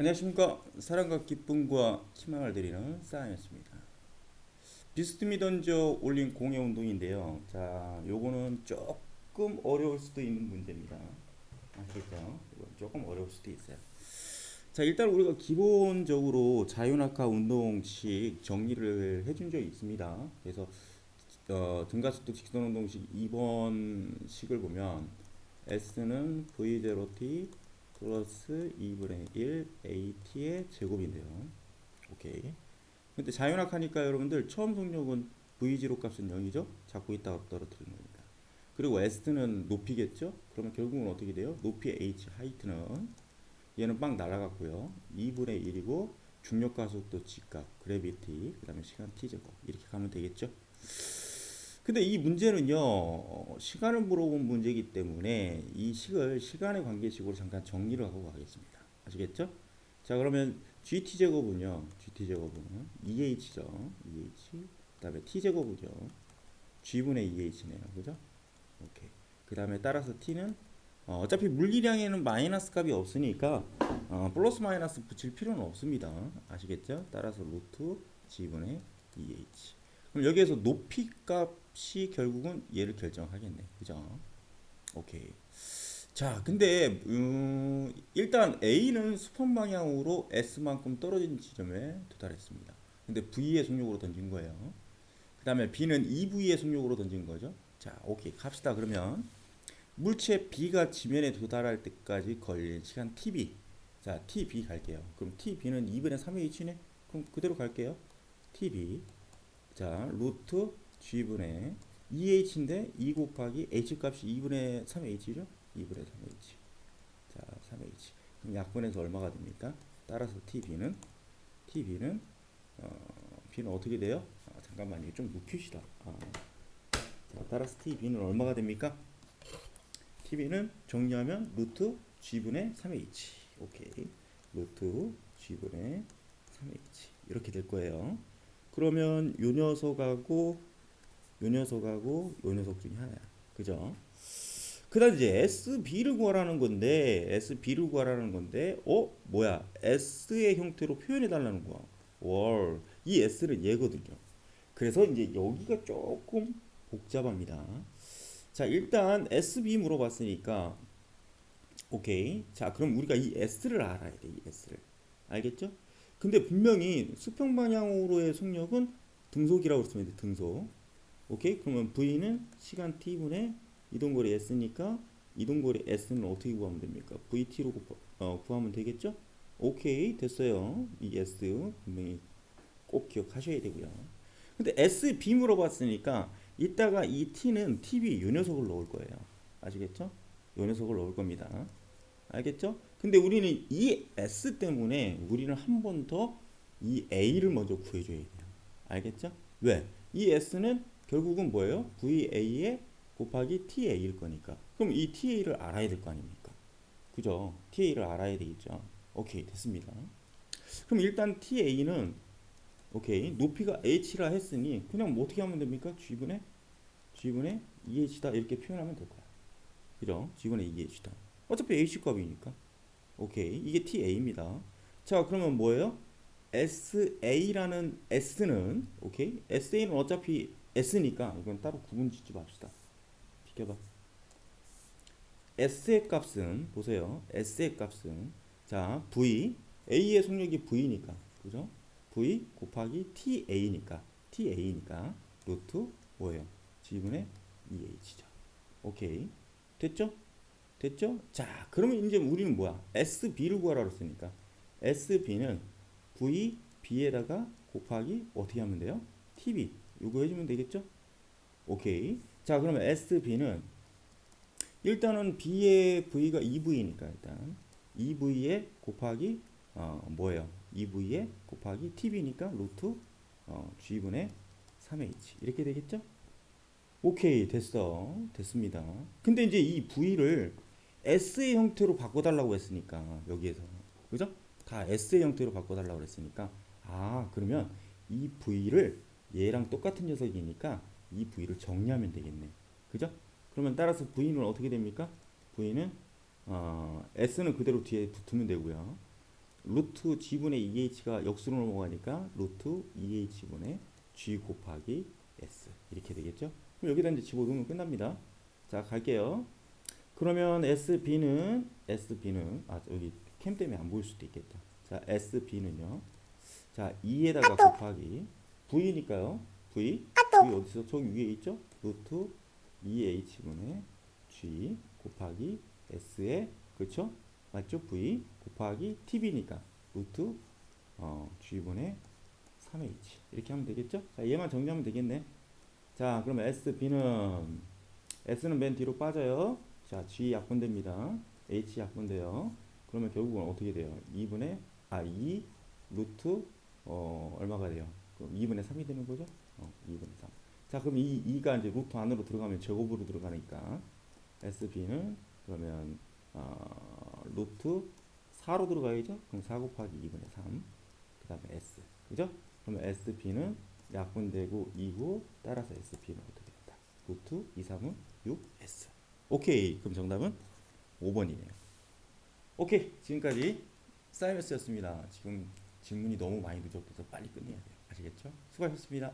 안녕하십니까. 사랑과 기쁨과 희망을 드리는 사이언스입니다. 비스듬히 던져 올린 공예 운동인데요. 자 요거는 조금 어려울 수도 있는 문제입니다. 아시겠죠? 조금 어려울 수도 있어요. 자 일단 우리가 기본적으로 자유낙하 운동식 정리를 해준 적이 있습니다. 그래서 어, 등가속도 직선 운동식 2번 식을 보면 S는 V0t 플러스 2분의 1 AT의 제곱인데요. 오케이. 근데 자연학 하니까 여러분들 처음 속력은 V0 값은 0이죠? 잡고 있다가 떨어뜨리는 겁니다. 그리고 S는 높이겠죠? 그러면 결국은 어떻게 돼요? 높이 H, 하이트는 얘는 빵 날아갔고요. 2분의 1이고 중력 가속도 G값, 그래비티, 그 다음에 시간 T 제곱 이렇게 가면 되겠죠? 근데 이 문제는요, 어, 시간을 물어본 문제이기 때문에 이 식을 시간의 관계식으로 잠깐 정리를 하고 가겠습니다. 아시겠죠? 자, 그러면 GT 제곱은요, GT 제곱은 2H죠. 2H. 그 다음에 T 제곱은요, G분의 2H네요. 그죠? 오케이. 그 다음에 따라서 T는 어, 차피 물리량에는 마이너스 값이 없으니까 어, 플러스 마이너스 붙일 필요는 없습니다. 아시겠죠? 따라서 루트 G분의 2H. 그럼 여기에서 높이 값 이 결국은 얘를 결정하겠네. 그죠? 오케이. 자, 근데 음, 일단 A는 수평 방향으로 S만큼 떨어진 지점에 도달했습니다. 근데 V의 속력으로 던진 거예요. 그 다음에 B는 2V의 속력으로 던진 거죠. 자, 오케이. 갑시다. 그러면 물체 B가 지면에 도달할 때까지 걸린 시간 TB. 자, TB 갈게요. 그럼 TB는 2분의 3의 h네. 그럼 그대로 갈게요. TB. 자, 루트 g분의 2h인데 2 곱하기 h 값이 2분의 3h죠? 2분의 3h. 자, 3h. 그럼 약분해서 얼마가 됩니까? 따라서 tb는 tb는 어, b는 어떻게 돼요? 아, 잠깐만요. 좀 묵히시다. 아. 자, 따라서 tb는 얼마가 됩니까? tb는 정리하면 루트 g분의 3h. 오케이. 루트 g분의 3h. 이렇게 될 거예요. 그러면 요 녀석하고 요 녀석하고 요 녀석 중에 하나야. 그죠? 그다음 이제 SB를 구하라는 건데 SB를 구하라는 건데 어 뭐야 S의 형태로 표현해 달라는 거야. 월. 이 S는 얘거든요. 그래서 이제 여기가 조금 복잡합니다. 자 일단 SB 물어봤으니까 오케이. 자 그럼 우리가 이 S를 알아야 돼. 이 S를 알겠죠? 근데 분명히 수평 방향으로의 속력은 등속이라고 쓰면 돼. 등속. 오케이? 그러면 V는 시간 T분의 이동거리 S니까 이동거리 S는 어떻게 구하면 됩니까? VT로 구, 어, 구하면 되겠죠? 오케이. 됐어요. 이 S 분명히 꼭 기억하셔야 되고요. 근데 S, B 물어봤으니까 이따가 이 T는 TV 요 녀석을 넣을 거예요. 아시겠죠? 요 녀석을 넣을 겁니다. 알겠죠? 근데 우리는 이 S 때문에 우리는 한 번 더 이 A를 먼저 구해줘야 돼요. 알겠죠? 왜? 이 S는 결국은 뭐예요? VA에 곱하기 TA일 거니까. 그럼 이 TA를 알아야 될 거 아닙니까? 그죠? TA를 알아야 되겠죠? 오케이, 됐습니다. 그럼 일단 TA는 오케이, 높이가 H라 했으니 그냥 뭐 어떻게 하면 됩니까? G분의 G분의 2H다 이렇게 표현하면 될 거야. 그죠? G분의 2H다. 어차피 H 값이니까. 오케이. 이게 TA입니다. 자, 그러면 뭐예요? SA라는 S는 오케이. SA는 어차피 S니까 이건 따로 구분 짓지 맙시다. 비켜봐. S의 값은 보세요. S의 값은 자 V A의 속력이 V니까 그죠? V 곱하기 TA니까 TA니까 루트 뭐예요? G분의 2H죠. 오케이. 됐죠? 됐죠? 자, 그러면 이제 우리는 뭐야? SB를 구하라 그랬으니까 SB는 V B에다가 곱하기 어떻게 하면 돼요? TB 이거 해주면 되겠죠? 오케이. 자, 그러면 SB는 일단은 B의 V가 2V니까 일단 2V에 곱하기 어, 뭐예요? 2V에 곱하기 TB니까 루트 어, G분의 3H 이렇게 되겠죠? 오케이 됐어 됐습니다. 근데 이제 이 V를 S의 형태로 바꿔달라고 했으니까 여기에서 그죠? 다 S의 형태로 바꿔달라고 했으니까 아 그러면 이 V를 얘랑 똑같은 녀석이니까 이 V를 정리하면 되겠네 그죠? 그러면 따라서 V는 어떻게 됩니까? V는 어, S는 그대로 뒤에 붙으면 되고요 루트 g분의 2h가 역수로 넘어가니까 루트 2h분의 g 곱하기 s 이렇게 되겠죠? 그럼 여기다 이제 집어넣으면 끝납니다. 자 갈게요. 그러면 SB는 SB는 아 여기 캠 때문에 안 보일 수도 있겠다. 자 SB는요. 자 2에다가 곱하기 V니까요. V V 어디서 저기 위에 있죠? 루트 2H분의 G 곱하기 S에 그렇죠? 맞죠? V 곱하기 TB니까 루트 어, G분의 3H 이렇게 하면 되겠죠? 자 얘만 정리하면 되겠네. 자 그러면 SB는 S는 맨 뒤로 빠져요. 자 G 약분됩니다. H 약분돼요. 그러면 결국은 어떻게 돼요? 2분의 아 2 루트 어 얼마가 돼요? 그럼 2분의 3이 되는 거죠? 어 2분의 3. 자 그럼 이 2가 이제 루트 안으로 들어가면 제곱으로 들어가니까 SB는 그러면 어, 루트 4로 들어가야죠? 그럼 4 곱하기 2분의 3. 그 다음에 S. 그죠? 그러면 SP는 약분되고 2고 따라서 SP는 어떻게 된다? 루트 2, 3은 6S. 오케이. 그럼 정답은 5번이네요. 오케이. 지금까지 사이언스였습니다. 지금 질문이 너무 많이 누적돼서 빨리 끝내야 돼요. 아시겠죠? 수고하셨습니다.